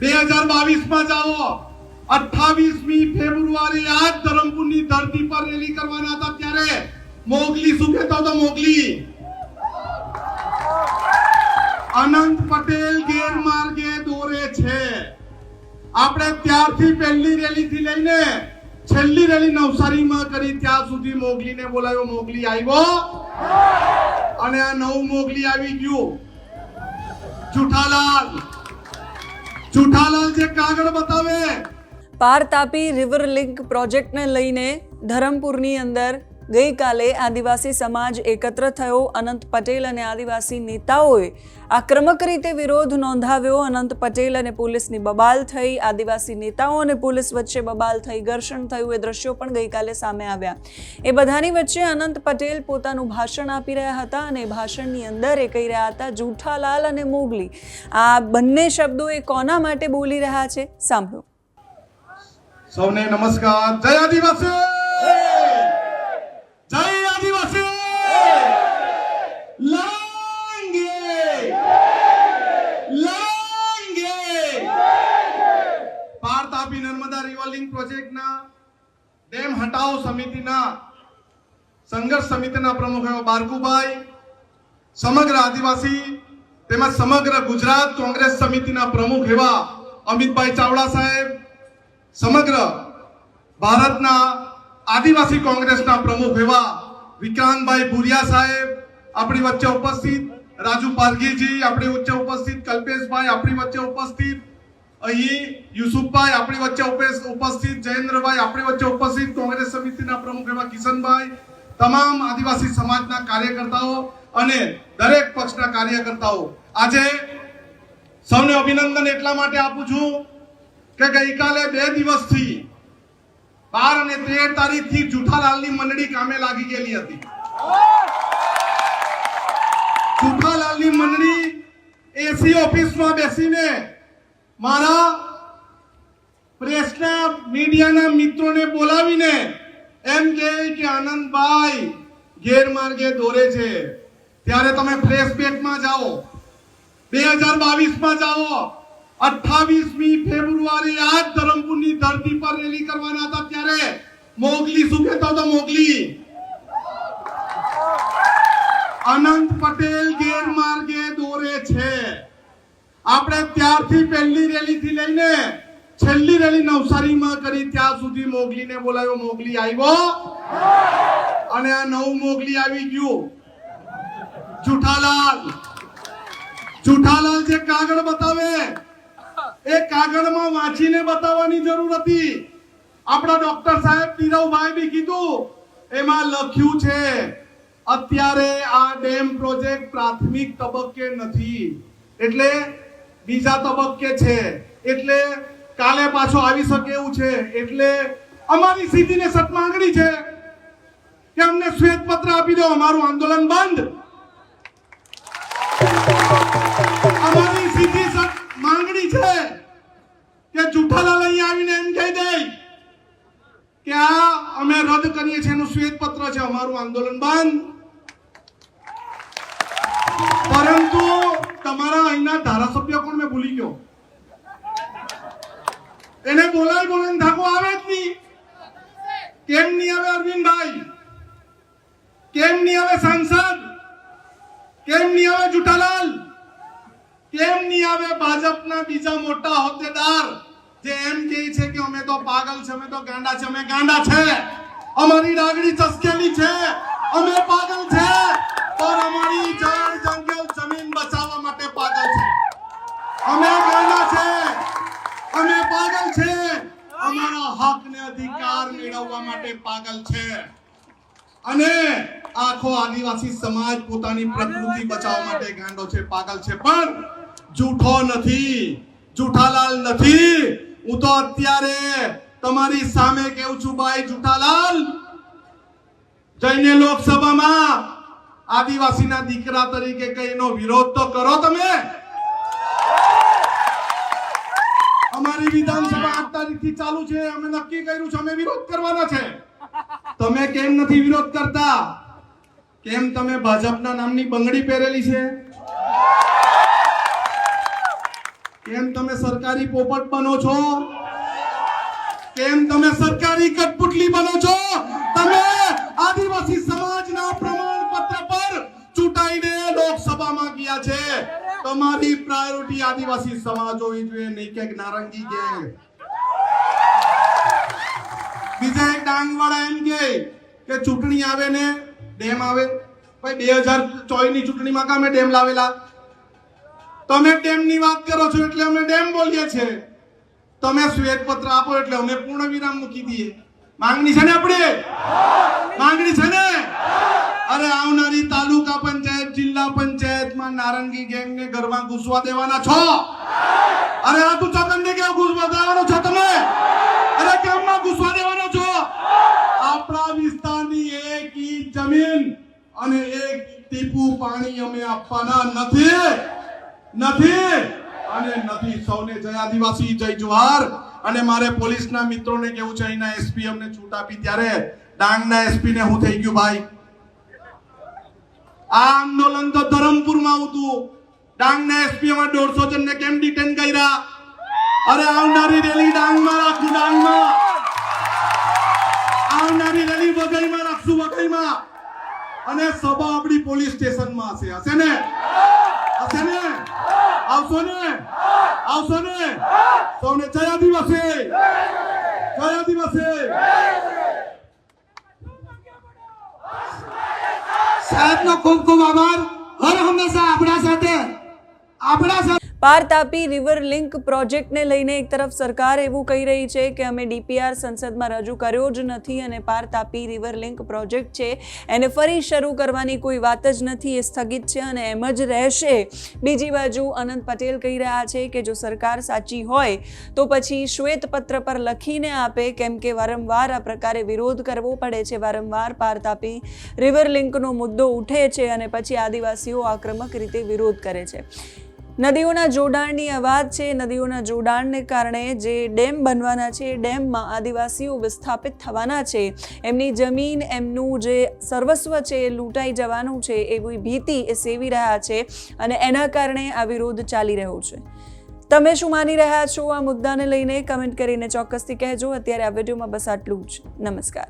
બે હજાર બાવીસમાં જાઓ અઠાવીસમી ફેબ્રુઆરી આજ ધરમપુરની ધરતી પર રેલી કરવાના હતા. ત્યારે મોગલી શું કહેતો હતો? મોગલી. અનંત પટેલ ગેરમાર્ગે દોરે છે. આપણે ત્યારથી પહેલી રેલી થી લઈને છેલ્લી રેલી નવસારીમાં કરી ત્યાં સુધી મોગલીને બોલાવ્યો મોગલી આવ્યો. અને આ નવું મોગલી આવી ગયું. જુઠાલાલ. જુઠાલાલ જે કાગળ બતાવે. પાર તાપી રિવર લિંક પ્રોજેક્ટને લઈને ધરમપુરની અંદર ગઈકાલે આદિવાસી સમાજ એકત્ર થયો. અનંત પટેલ અને આદિવાસી નેતાઓએ આક્રમક રીતે વિરોધ નોંધાવ્યો. અનંત પટેલ અને પોલીસની બબાલ થઈ. આદિવાસી નેતાઓ અને પોલીસ વચ્ચે બબાલ થઈ. ઘર્ષણ થયું. એ દ્રશ્યો પણ ગઈકાલે સામે આવ્યા. એ બધાની વચ્ચે અનંત પટેલ પોતાનું ભાષણ આપી રહ્યા હતા અને ભાષણની અંદર એ કહી રહ્યા હતા, જૂઠાલાલ અને મોગલી. આ બંને શબ્દો એ કોના માટે બોલી રહ્યા છે? સાંભળો. સૌને નમસ્કાર. જય આદિવાસી જય આદિવાસી લડેંગે લડેંગે પાર તાપી નર્મદા રિવર લિંક પ્રોજેક્ટના ડેમ હટાવ સમિતિના, સંઘર્ષ સમિતિના પ્રમુખ એવા બારકુભાઈ સમગ્ર આદિવાસી તેમજ સમગ્ર ગુજરાત કોંગ્રેસ સમિતિના પ્રમુખ એવા અમિતભાઈ ચાવડા સાહેબ, સમગ્ર ભારતના આદિવાસી કોંગ્રેસના પ્રમુખ એવા વિક્રાંતભાઈ ભુરિયા સાહેબ, આપણી વચ્ચે ઉપસ્થિત, રાજુ પારગીજી આપણી વચ્ચે ઉપસ્થિત, કલ્પેશભાઈ આપણી વચ્ચે ઉપસ્થિત અહીં યુસુફભાઈ આપણી વચ્ચે ઉપેસ- ઉપસ્થિત, જયેન્દ્રભાઈ આપણી વચ્ચે ઉપસ્થિત, કોંગ્રેસ સમિતિના પ્રમુખ એવા કિશનભાઈ, તમામ આદિવાસી સમાજના કાર્યકર્તાઓ અને દરેક પક્ષના કાર્યકર્તાઓ. આજે સૌને અભિનંદન એટલા માટે આપું છું કે ગઈકાલે બે દિવસથી બાર અને તેર તારીખથી જુઠાલાલની મંડળી કામે લાગી ગયેલી હતી. જુઠાલાલની મંડળી એસી ઓફિસમાં બેસીને મારા પ્રેસના મીડિયાના મિત્રોને બોલાવીને એમ કે આનંદભાઈ ગેરમાર્ગે દોરે છે. ત્યારે તમે ફ્રેશ પેટમાં જાઓ. બે હજાર બાવીસમાં જાઓ. અઠ્ઠાવીસમી ફેબ્રુઆરી આજ ધરમપુરની ધરતી પર રેલી કરવાના હતા. ત્યારે મોગલી શું કહેતો હતો? મોગલી. અનંત પટેલ ગેરમાર્ગે દોરે છે આપણે ત્યારથી પહેલી રેલી થી લઈને છેલ્લી રેલી નવસારીમાં કરી ત્યાં સુધી મોગલીને બોલાવ્યો. મોગલી આવ્યો. અને આ નવું મોગલી આવી ગયું. જુઠાલાલ. જુઠાલાલ જે કાગળ બતાવે, એ કાગળમાં વાંચીને બતાવવાની જરૂર હતી. આપણા ડોક્ટર સાહેબ નીરવભાઈ બી કીધું, એમાં લખ્યું છે, અત્યારે આ ડેમ પ્રોજેક્ટ પ્રાથમિક તબક્કે નથી. એટલે બીજા તબક્કે છે. એટલે કાલે પાછો આવી શકે એવું છે. એટલે અમારી સીધીને સત માંગણી છે કે અમને શ્વેત પત્ર આપી દો, અમારું આંદોલન બંધ. અમારી સીધી માંગણી છે કે જુઠ્ઠાલાલ અહીંયા આવીને એમ કહી દે કે આ અમે રદ કરીએ છીએ, એનું શ્વેત પત્ર છે, અમારું આંદોલન બંધ. અહીંના ધારાસભ્ય કોણ? મેં ભૂલી ગયો. એને બોલાય બોલાય ધાકો આવે જ નહીં. કેમ નહીં આવે અરવિંદભાઈ? કેમ નહીં આવે સાંસદ? કેમ નહીં આવે જુઠાલાલ? કેમ નહીં આવે ભાજપના બીજા મોટા હોદ્દેદાર? જે એમ કહે છે કે અમે તો પાગલ છે, અમે તો ગાંડા છે, અમે ગાંડા છે. અમારી લાગણી ચસકેલી છે. અમે પાગલ માટે પાગલ છે. અને આખો આદિવાસી સમાજ પોતાની પ્રકૃતિ બચાવવા માટે ગાંડો છે પાગલ છે. પણ જૂઠો નથી જૂઠાલાલ નથી. હું તો અત્યારે તમારી સામે કેવું છું ભાઈ જૂઠાલાલ? જઈને લોકસભામાં આદિવાસીના દીકરા તરીકે કઈનો વિરોધ તો કરો તમે? અમારી વિધાનસભા આઠ તારીખથી ચાલુ છે. અમે નક્કી કર્યું છે, અમે વિરોધ કરવાના છે. તમે કેમ નથી વિરોધ કરતા? કેમ તમે ભાજપના નામની બંગડી પહેરેલી છે? કેમ તમે સરકારી પોપટ બનો છો? કેમ તમે સરકારી કટપુટલી બનો છો? તમે તમારી પ્રાયોરિટી આદિવાસી સમાજ હોવી જોઈએ નહીં કે નારંગી ગેંગ. બીજા એક ડાંગવાળા એમ કે ચૂંટણી આવે ને ડેમ આવે. ભાઈ, બે હજાર ચોવીસની ચૂંટણીમાં કામે ડેમ લાવેલા? તમે ડેમની વાત કરો છો એટલે અમે ડેમ બોલીએ છીએ તમે શ્વેતપત્ર આપો એટલે અમે પૂર્ણ વિરામ મૂકી દઈએ. માંગણી છે ને આપણે? નારંગી ગેંગને ઘરમાં ઘૂસવા દેવાના છો? અરે આ તું ચોકંદે કેમ ઘૂસવા દેવાનો છો તમે? અરે કેમમાં ઘૂસવા દેવાનો છો? આપણા વિસ્તારની એક ઈંચ જમીન અને એક ટીપું પાણી અમે આપવાના નથી. નથી. અને નથી. સૌને જય આદિવાસી, જય જુહાર. અને મારે પોલીસના મિત્રોને કેવું છે, અહીંના એસપી અમને છૂટ આપી ત્યારે ડાંગના એસપી ને હું થઈ ગયું, ભાઈ. આ આંદોલન તો ધરમપુરમાં હતું ડાંગના એસપી માં દોઢસો જણને કેમ ડિટેન કર્યા? અરે આવનારી રેલી ડાંગમાં રાખું, ડાંગમાં. આવનારી રેલી વઘઈમાં રાખશું, વઘઈમાં. અને સભા આપણી પોલીસ સ્ટેશનમાં હશે. હશે ને? હશે ને? આવશો ને? આવશો ને? સૌને જય આદિવાસી! જય આદિવાસી! સાહેબનો ખૂબ ખૂબ આભાર. હર હંમેશા આપણા સાથે. આપણા સાથે પાર તાપી રિવર લિંક પ્રોજેક્ટને લઈને એક તરફ સરકાર એવું કહી રહી છે કે અમે ડીપીઆર સંસદમાં રજૂ કર્યો જ નથી અને પાર તાપી રિવર લિંક પ્રોજેક્ટ છે, એને ફરી શરૂ કરવાની કોઈ વાત જ નથી, એ સ્થગિત છે અને એમ જ રહેશે. બીજી બાજુ અનંત પટેલ કહી રહ્યા છે કે જો સરકાર સાચી હોય, તો પછી શ્વેતપત્ર પર લખીને આપે કેમ કે વારંવાર આ પ્રકારે વિરોધ કરવો પડે છે. વારંવાર પાર તાપી રિવર લિંકનો મુદ્દો ઉઠે છે અને પછી આદિવાસીઓ આક્રમક રીતે વિરોધ કરે છે. નદીઓના જોડાણની વાત છે. નદીઓના જોડાણને કારણે જે ડેમ બનવાના છે, એ ડેમમાં આદિવાસીઓ વિસ્થાપિત થવાના છે. એમની જમીન, એમનું જે સર્વસ્વ છે, એ લૂંટાઈ જવાનું છે. એવી ભીતિ એ સેવી રહ્યા છે અને એના કારણે આ વિરોધ ચાલી રહ્યો છે. તમે શું માની રહ્યા છો? આ મુદ્દાને લઈને કમેન્ટ કરીને ચોક્કસથી કહેજો. અત્યારે આ વિડીયોમાં બસ આટલું જ. નમસ્કાર.